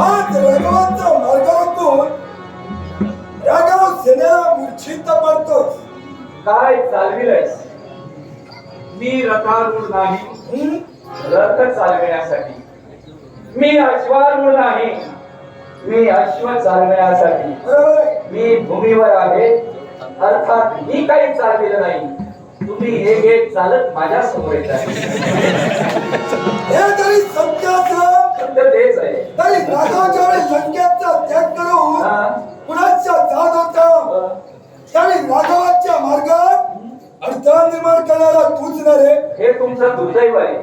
हाच राघवांचा मार्गावरून राघव सेनेला मूर्छित पडतोच काय चालविलंयस? मी रथारूढ नाही? रथ चालविण्यासाठी. मी अश्वारूढ नाही. मी अश्व चालविण्यासाठी. मी भूमीवर आहे. अर्थात मी काही चालविलं नाही. तुम्ही हे घेत चालत माझ्यासमोर येत आहे हे जरी सत्य असलं सत्य तेच आहे तरी राघवाच्या वेळी लंकेचा त्याग करून हा? कुणाच्या जात होता अ, त्यावेळी राघवाच्या मार्गात अडथळा निर्माण करणारा तूच न रे हे तुमचं दुर्दैव आहे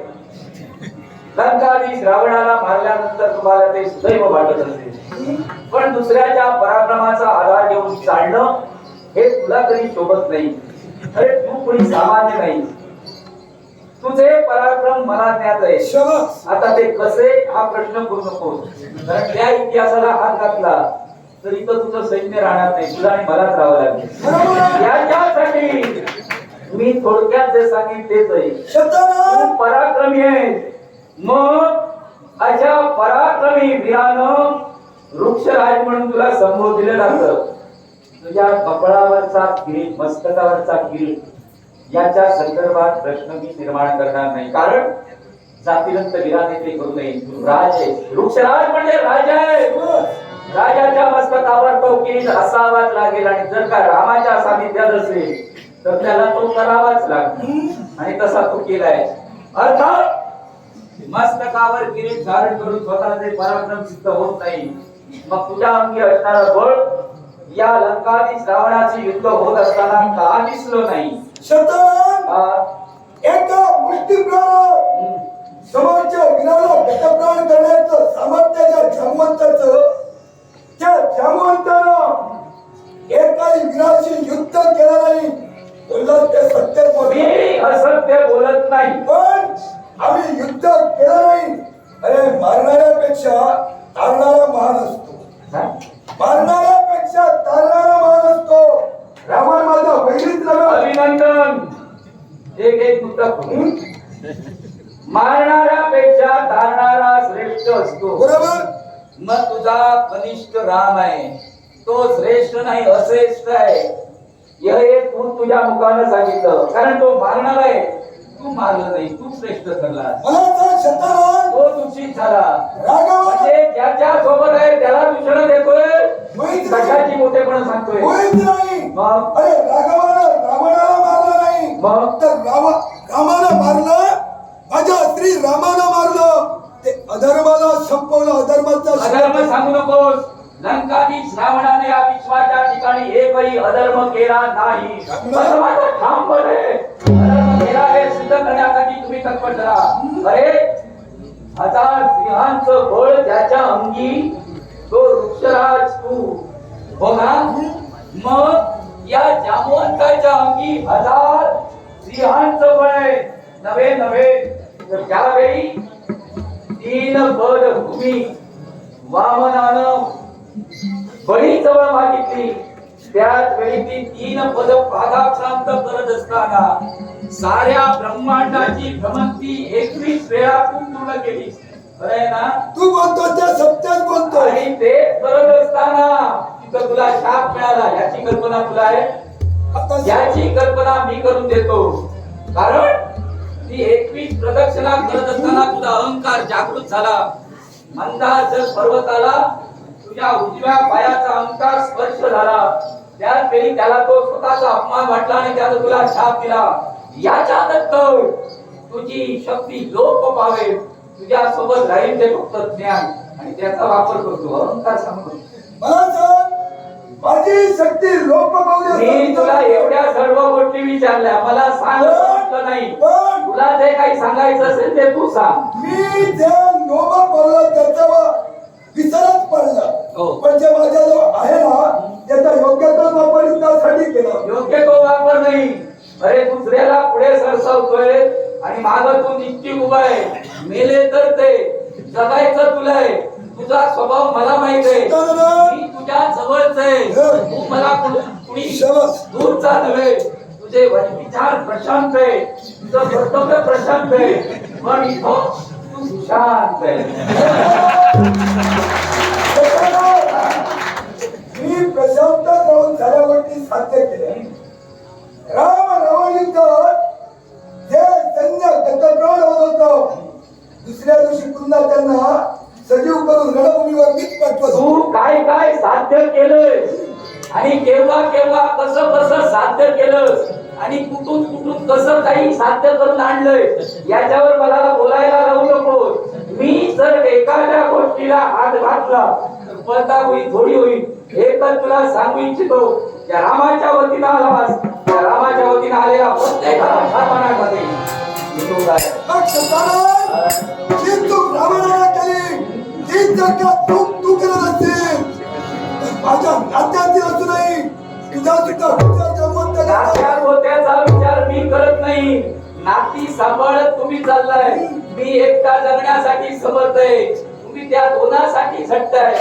लंकाधीश रावणाला मारल्यानंतर तुम्हाला ते सुदैव वाटत असते पण दुसऱ्याच्या पराक्रमाचा आधार घेऊन चालणं हे तुला तरी शोभत नाही. अरे तू कोणी सामान्य नाही. तुझे पराक्रम मला ज्ञात आहे आता ते कसे? हा प्रश्न करू नको. कारण त्या इतिहासाला हात घातला तर इथं तुझं सैन्य राहणार नाही. तुला आणि मलाच राहावं लागेल. याच्यासाठी मी थोडक्यात जे सांगेन तेच आहे. पराक्रमी आहे मग अशा पराक्रमी वीरानं वृक्षराज म्हणून तुला संबोधले जात. तुझ्या कपळावरचा किरीट मस्तकावरचा किरीट याच्या संदर्भात प्रश्न मी निर्माण करणार नाही. कारण जातीवंत वीराने ते करू नये. राज आहे वृक्षराज म्हणजे राजा! आहे राजाच्या मस्तकावर तो किरीट असावाच लागेल आणि जर का रामाच्या सानिध्यात असेल तर त्याला तो करावाच लागेल आणि तसा तो केलाय अर्थात मस्तकावर किरीट धारण करून स्वतःचे पराक्रम सिद्ध होत नाही. मग तुझ्या अंगी असणारा बळ या लंकाधीश रावणाचे युद्ध होत असताना का दिसलो नाही? एका समोरच्या वीराला गतप्राण करण्याचं सामर्थ्य ज्या जामवंताचं त्या जामवंतानं एकाही वीराशी युद्ध केलं नाही. ते सत्य. मी असत्य बोलत नाही. आम्ही युद्ध केलं नाही अरे मारणाऱ्यापेक्षा तारणारा महान असतो. हा? मारणाऱ्यापेक्षा तारणारा महान असतो. रावण माझा नव्हे अभिनंदन. एक एक मुद्दा खोलून. मारणाऱ्यापेक्षा तारणारा श्रेष्ठ असतो. बरोबर? मग तुझा कनिष्ठ राम आहे. तो श्रेष्ठ नाही अश्रेष्ठ आहे. हे तू तुझ्या मुखानं सांगितलं. कारण तो मारणार आहे. तू मारलं नाही तू श्रेष्ठ ठरला तो दूषित झाला. म्हणजे ज्याच्या सोबत आहे त्याला दूषण देतोय. कशाची मोठेपणा सांगतोय? होईच नाही. मग? अरे राघवानं रावणाला मारलं नाही. मग? तर राव रामानं मारलं? माझ्या स्त्री रामानं मारलं? ते अधर्माला संपवलं अधर्माचा अधर्म सांगू नकोस. लंकाधीश रावणाने या विश्वाच्या ठिकाणी एकही अधर्म केला नाही. ठाम. अधर्म केला हे सिद्ध अरे हजार सिंहांचं बळ त्याच्या अंगी तो वृक्षराज तू. हो ना मग या जामवंताच्या अंगी हजार सिंहांचं बळ आहे. नवे नवे. तर त्यावेळी तीन पद भूमी वामनानं बळी जवळ मागितली. त्याच वेळी ती तीन पद पादाक्रांत करत असताना साऱ्या ब्रह्मांडाची भ्रमंती एकवीस वेळा पूर्ण केली. ना? तू बोलतो त्या सत्यात बोलतो. आणि ते करत असताना तिथं तुला शाप मिळाला. याची कल्पना तुला आहे? याची कल्पना मी करून देतो. कारण ती एकवीस प्रदक्षिणा करत असताना तुझा अहंकार जागृत झाला. मंदार पर्वताला तुझ्या उजव्या पायाचा अहंकार स्पर्श झाला. त्याच वेळी त्याला तो स्वतःचा अपमान वाटला आणि त्यानं तुला शाप दिला याच्या नंतर तुझी शक्ती लोप पावे तुझ्या सोबत राहील ते फक्त ज्ञान. आणि त्याचा वापर करतो अहंकार सांगतो माझी शक्ती लोप मी तुला एवढ्या सर्व गोष्टी विचारल्या. मला सांग नाही. तुला जे काही सांगायचं असेल ते तू सांग. मी जे लोभ बोललो त्याचा विसरच पडला. पण जे माझ्याजवळ आहे ना त्याचा योग्य तो वापर युद्धासाठी केला. योग्य तो वापर नाही. अरे दुसऱ्याला पुढे सरसावतोय आणि माग तू निश्चित उभा आहे. मेले तर ते. जगायचं तुला आहे. तुझा स्वभाव मला माहीत आहे. मी तुझ्या जवळच आहे. तू मला कुण-. दूरचा नव्हे. तुझे विचार प्रशांत आहे. तुझं कर्तव्य प्रशांत आहे. पण तू शांत आहे. दशावतार राहून साऱ्या गोष्टी साध्य केल्या राम रावण जे सैन्य गतप्राण होत दुसऱ्या दिवशी पुन्हा त्यांना सजीव करून रणभूमीवर मीच पाठवत तू काय काय साध्य केलं आणि केव्हा केव्हा कसं कसं साध्य केलं? आणि कुठून कुठून कसं काही साध्य करून आणलंय? याच्यावर मला बोलायला राहू नको मी जर एखाद्या गोष्टीला हात घातला तर पळता होईल थोडी होईल. हे तर तुला सांगू इच्छितो या रामाच्या वतीनं आलास त्या रामाच्या वतीनं आलेला प्रत्येकाला सर्वांमध्ये मी माझ्या नात्यातील तुझा सुद्धा विचार त्याचा विचार मी करत नाही. नाती सांभाळत तुम्ही चाललाय. मी एकटा जगण्यासाठी समर्थ आहे तुम्ही त्या दोनासाठी झट्ट आहे